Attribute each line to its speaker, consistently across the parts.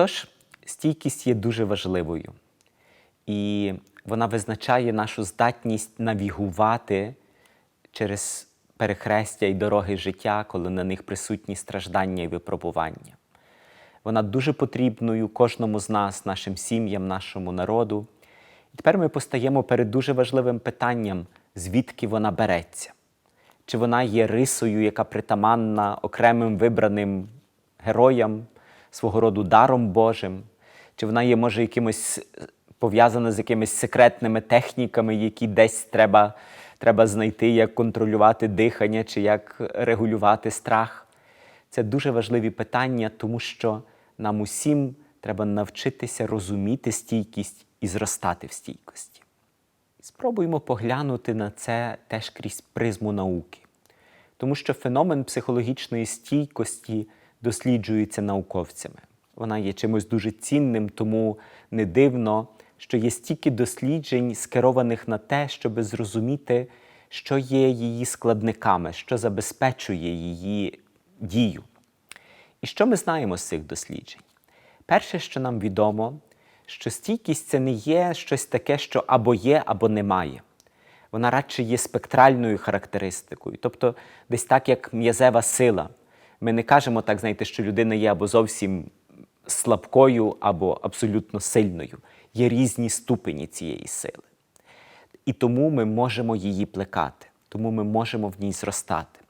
Speaker 1: Отож, стійкість є дуже важливою, і вона визначає нашу здатність навігувати через перехрестя і дороги життя, коли на них присутні страждання і випробування. Вона дуже потрібною кожному з нас, нашим сім'ям, нашому народу. І тепер ми постаємо перед дуже важливим питанням, звідки вона береться. Чи вона є рисою, яка притаманна окремим вибраним героям, свого роду даром Божим, чи вона є, може, якимось е, пов'язана з якимись секретними техніками, які десь треба, треба знайти, як контролювати дихання чи як регулювати страх. Це дуже важливі питання, тому що нам усім треба навчитися розуміти стійкість і зростати в стійкості. Спробуємо поглянути на це теж крізь призму науки, тому що феномен психологічної стійкості досліджується науковцями. Вона є чимось дуже цінним, тому не дивно, що є стільки досліджень, скерованих на те, щоб зрозуміти, що є її складниками, що забезпечує її дію. І що ми знаємо з цих досліджень? Перше, що нам відомо, що стійкість це не є щось таке, що або є, або немає. Вона радше є спектральною характеристикою, тобто десь так, як м'язева сила. Ми не кажемо так, знаєте, що людина є або зовсім слабкою, або абсолютно сильною. Є різні ступені цієї сили. І тому ми можемо її плекати, тому ми можемо в ній зростати.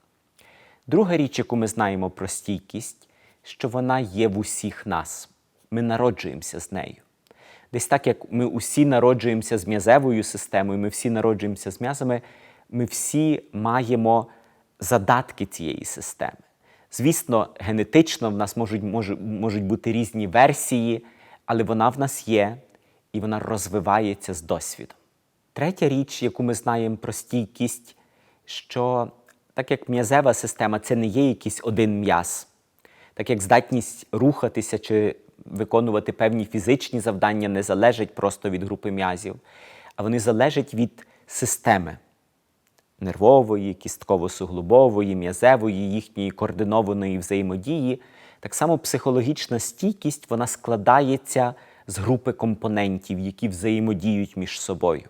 Speaker 1: Друга річ, яку ми знаємо про стійкість, що вона є в усіх нас. Ми народжуємося з нею. Десь так, як ми усі народжуємося з м'язевою системою, ми всі народжуємося з м'язами, ми всі маємо задатки цієї системи. Звісно, генетично в нас можуть, можуть, можуть бути різні версії, але вона в нас є і вона розвивається з досвідом. Третя річ, яку ми знаємо про стійкість, що так як м'язева система це не є якийсь один м'яз, так як здатність рухатися чи виконувати певні фізичні завдання не залежать просто від групи м'язів, а вони залежать від системи нервової, кістково-суглобової, м'язевої, їхньої координованої взаємодії. Так само психологічна стійкість вона складається з групи компонентів, які взаємодіють між собою.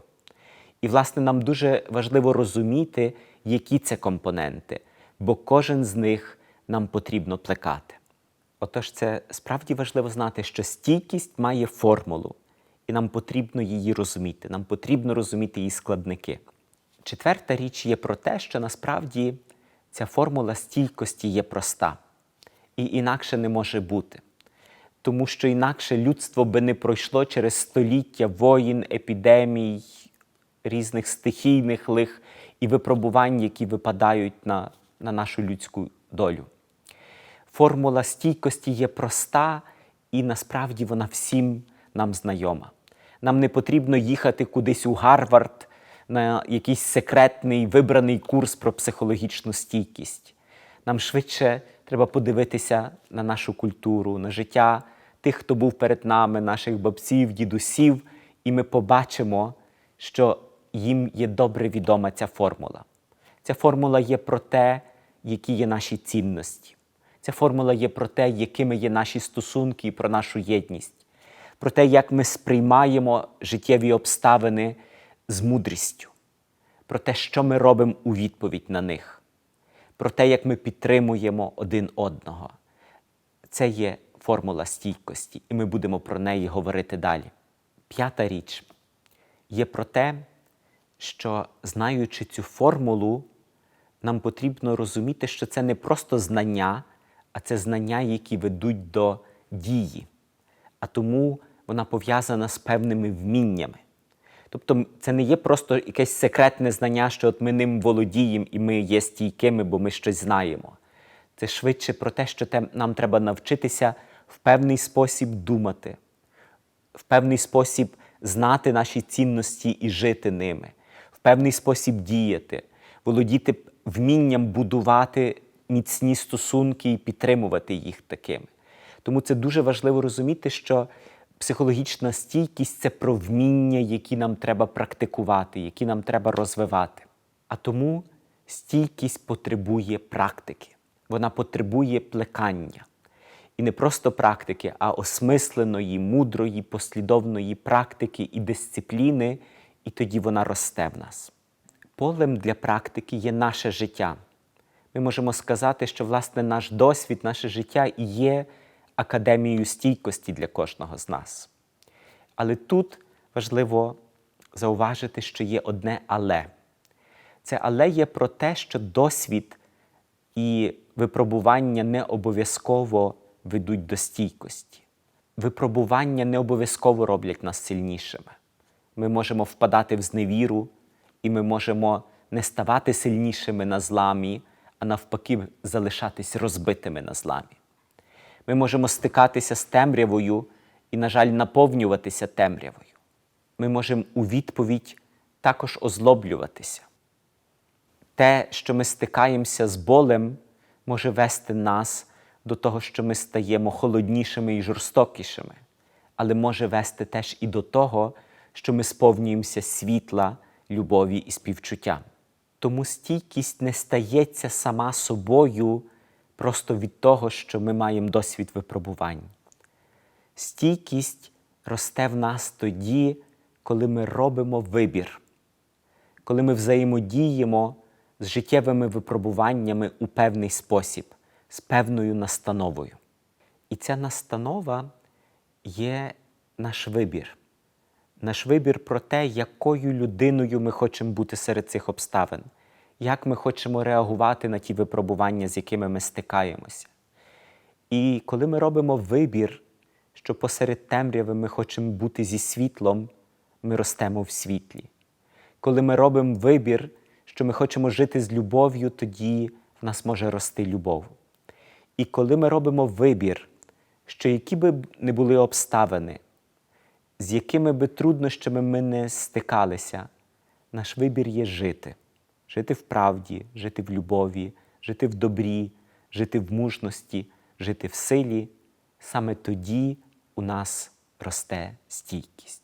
Speaker 1: І, власне, нам дуже важливо розуміти, які це компоненти, бо кожен з них нам потрібно плекати. Отож, це справді важливо знати, що стійкість має формулу, і нам потрібно її розуміти, нам потрібно розуміти її складники. Четверта річ є про те, що насправді ця формула стійкості є проста і інакше не може бути. Тому що інакше людство би не пройшло через століття воїн, епідемій, різних стихійних лих і випробувань, які випадають на, на нашу людську долю. Формула стійкості є проста і насправді вона всім нам знайома. Нам не потрібно їхати кудись у Гарвард на якийсь секретний вибраний курс про психологічну стійкість. Нам швидше треба подивитися на нашу культуру, на життя тих, хто був перед нами, наших бабців, дідусів, і ми побачимо, що їм є добре відома ця формула. Ця формула є про те, які є наші цінності. Ця формула є про те, якими є наші стосунки і про нашу єдність, про те, як ми сприймаємо життєві обставини з мудрістю, про те, що ми робимо у відповідь на них, про те, як ми підтримуємо один одного. Це є формула стійкості, і ми будемо про неї говорити далі. П'ята річ є про те, що знаючи цю формулу, нам потрібно розуміти, що це не просто знання, а це знання, які ведуть до дії. А тому вона пов'язана з певними вміннями. Тобто це не є просто якесь секретне знання, що от ми ним володіємо і ми є стійкими, бо ми щось знаємо. Це швидше про те, що нам треба навчитися в певний спосіб думати, в певний спосіб знати наші цінності і жити ними, в певний спосіб діяти, володіти вмінням будувати міцні стосунки і підтримувати їх такими. Тому це дуже важливо розуміти, що психологічна стійкість це про вміння, які нам треба практикувати, які нам треба розвивати. А тому стійкість потребує практики, вона потребує плекання. І не просто практики, а осмисленої, мудрої, послідовної практики і дисципліни, і тоді вона росте в нас. Полем для практики є наше життя. Ми можемо сказати, що власне наш досвід, наше життя і є академією стійкості для кожного з нас. Але тут важливо зауважити, що є одне але. Це але є про те, що досвід і випробування не обов'язково ведуть до стійкості. Випробування не обов'язково роблять нас сильнішими. Ми можемо впадати в зневіру, і ми можемо не ставати сильнішими на зламі, а навпаки, залишатись розбитими на зламі. Ми можемо стикатися з темрявою і, на жаль, наповнюватися темрявою. Ми можемо у відповідь також озлоблюватися. Те, що ми стикаємося з болем, може вести нас до того, що ми стаємо холоднішими і жорстокішими, але може вести теж і до того, що ми сповнюємося світла, любові і співчуття. Тому стійкість не стається сама собою просто від того, що ми маємо досвід випробувань. Стійкість росте в нас тоді, коли ми робимо вибір, коли ми взаємодіємо з життєвими випробуваннями у певний спосіб, з певною настановою. І ця настанова є наш вибір. Наш вибір про те, якою людиною ми хочемо бути серед цих обставин, як ми хочемо реагувати на ті випробування, з якими ми стикаємося. І коли ми робимо вибір, що посеред темряви ми хочемо бути зі світлом, ми ростемо в світлі. Коли ми робимо вибір, що ми хочемо жити з любов'ю, тоді в нас може рости любов. І коли ми робимо вибір, що які би не були обставини, з якими би труднощами ми не стикалися, наш вибір є жити, жити в правді, жити в любові, жити в добрі, жити в мужності, жити в силі, саме тоді у нас росте стійкість.